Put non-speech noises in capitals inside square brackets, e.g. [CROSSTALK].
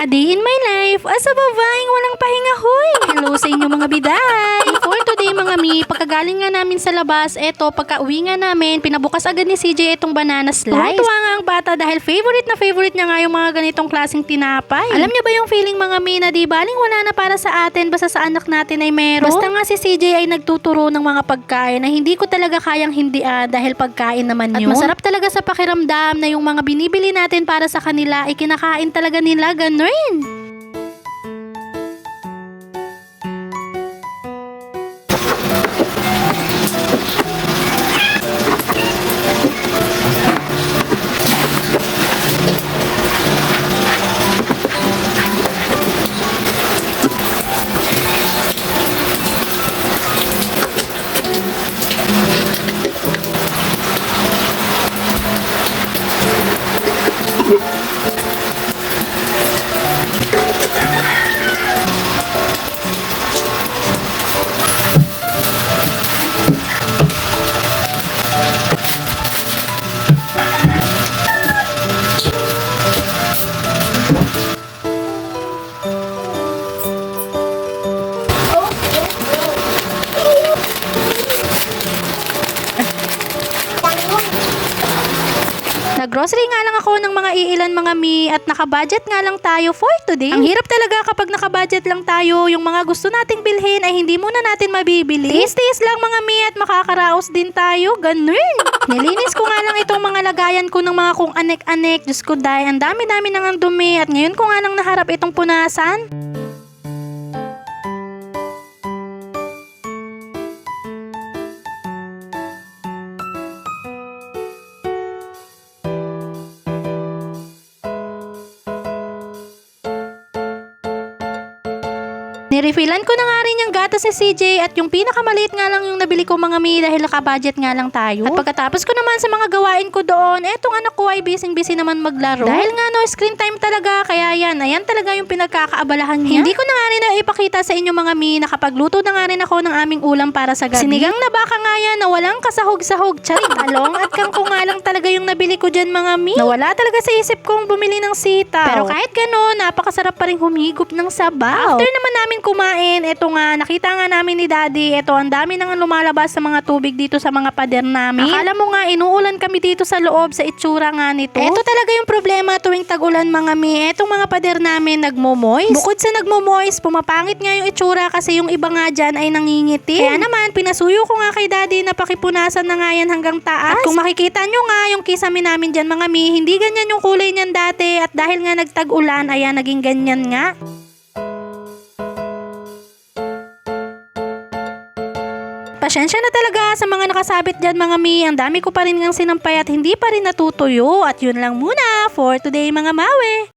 A day in my life as a babaeng walang pahinga hoy. Hello sa inyo mga biday. Today mga mi, pagkagaling nga namin sa labas, eto pagka uwi nga namin, pinabukas agad ni CJ itong banana slice. Tuwa nga ang bata dahil favorite na favorite niya nga yung mga ganitong klaseng tinapay. Alam niyo ba yung feeling mga mi na di baling wala na para sa atin basta sa anak natin ay meron? Basta nga si CJ ay nagtuturo ng mga pagkain na hindi ko talaga kayang hindi ah, dahil pagkain naman yun. At masarap talaga sa pakiramdam na yung mga binibili natin para sa kanila ay kinakain talaga nila ganun. Nag-grocery nga lang ako ng mga iilan mga mi at nakabudget nga lang tayo for today. Ang hirap talaga kapag nakabudget lang tayo, yung mga gusto nating bilhin ay hindi muna natin mabibili. Tiis-tiis lang mga mi at makakaraos din tayo, ganun. [LAUGHS] Nilinis ko nga lang itong mga lagayan ko ng mga kung anek-anek. Diyos ko dahil ang dami-dami nang ang dumi at ngayon ko nga lang naharap itong punasan. Nirefillan ko na nga rin yung gatas si CJ at yung pinakamaliit nga lang yung nabili ko mga mi dahil nakabudget nga lang tayo. At pagkatapos ko naman sa mga gawain ko doon, etong anak ko ay busy-busy naman maglaro. Dahil nga no, screen time talaga, kaya yan, ayan talaga yung pinagkakaabalahan niya. Hindi ko na nga rin na ipakita sa inyo mga mi, nakapagluto na nga rin ako ng aming ulam para sa gabi. Sinigang na baka nga yan na walang kasahog-sahog, charit talong at kangkong nga lang talaga yung nabili ko dyan mga mi. Nawala talaga sa isip kong bumili ng sitaw. Pero kahit gano'n, napakasarap pa rin humigop ng sabaw. After naman namin kumain, eto nga, nakita nga namin ni Daddy, eto, ang dami nang lumalabas sa mga tubig dito sa mga pader namin. Akala mo nga, inuulan kami dito sa loob sa itsura nga nito. Eto talaga yung problema tuwing tag-ulan mga mi. Etong mga pader namin nagmo-moist. Bukod sa nagmo-moist, pumapangit nga yung itsura kasi yung iba nga dyan ay nangingiti. Kaya naman, pinasuyo ko nga kay Daddy na pakipunasan na nga yan hanggang taas. At kung makikita nyo nga yung kisame namin dyan mga mi, hindi ganyan yung kulay niyan dati at dahil nga nagtag-ulan, ayan, naging ganyan nga. Pasensya na talaga sa mga nakasabit dyan mga mi. Ang dami ko pa rin ng sinampay at hindi pa rin natutuyo. At yun lang muna for today mga mawe.